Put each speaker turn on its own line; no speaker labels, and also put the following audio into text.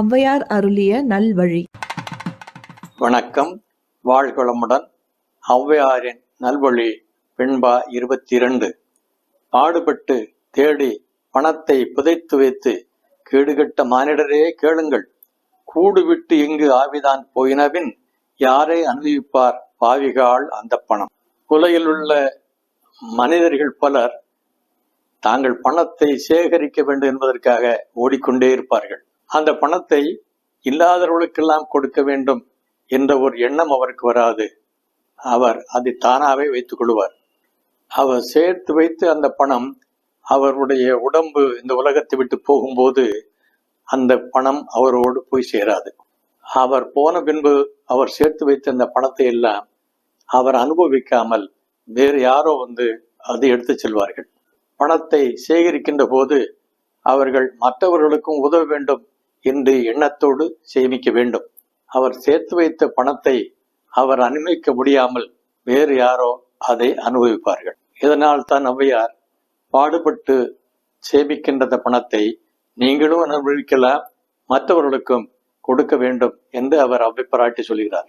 ஔவையார் அருளிய நல்வழி.
வணக்கம். வாழ்களமுடன் ஔவையாரின் நல்வழி பெண்பா இருபத்தி இரண்டு பாடுபட்டு தேடி பணத்தை புதைத்து வைத்து கேடுகட்ட மானிடரே கேளுங்கள். கூடு விட்டு இங்கு ஆவிதான் போயினவின் யாரை அனுபவிப்பார் பாவிகாள் அந்த பணம். உலகில் உள்ள மனிதர்கள் பலர் தாங்கள் பணத்தை சேகரிக்க வேண்டும் என்பதற்காக ஓடிக்கொண்டே இருப்பார்கள். அந்த பணத்தை இல்லாதவர்களுக்கெல்லாம் கொடுக்க வேண்டும் என்ற ஒரு எண்ணம் அவருக்கு வராது. அவர் அதை தானாகவே வைத்துக் கொள்வார். அவர் சேர்த்து வைத்து அந்த பணம் அவருடைய உடம்பு இந்த உலகத்தை விட்டு போகும்போது அந்த பணம் அவரோடு போய் சேராது. அவர் போன பின்பு அவர் சேர்த்து வைத்த அந்த பணத்தை எல்லாம் அவர் அனுபவிக்காமல் வேறு யாரோ வந்து அதை எடுத்துச் செல்வார்கள். பணத்தை சேகரிக்கின்ற போது அவர்கள் மற்றவர்களுக்கும் உதவ வேண்டும் என்று எண்ணத்தோடு சேமிக்க வேண்டும். அவர் சேர்த்து வைத்த பணத்தை அவர் அனுபவிக்க முடியாமல் வேறு யாரோ அதை அனுபவிப்பார்கள். இதனால் தான் ஔவையார் பாடுபட்டு சேமிக்கின்ற பணத்தை நீங்களும் அனுபவிக்கலாம் மற்றவர்களுக்கும் கொடுக்க வேண்டும் என்று அவர் அபிப்பிராட்டி சொல்கிறார்.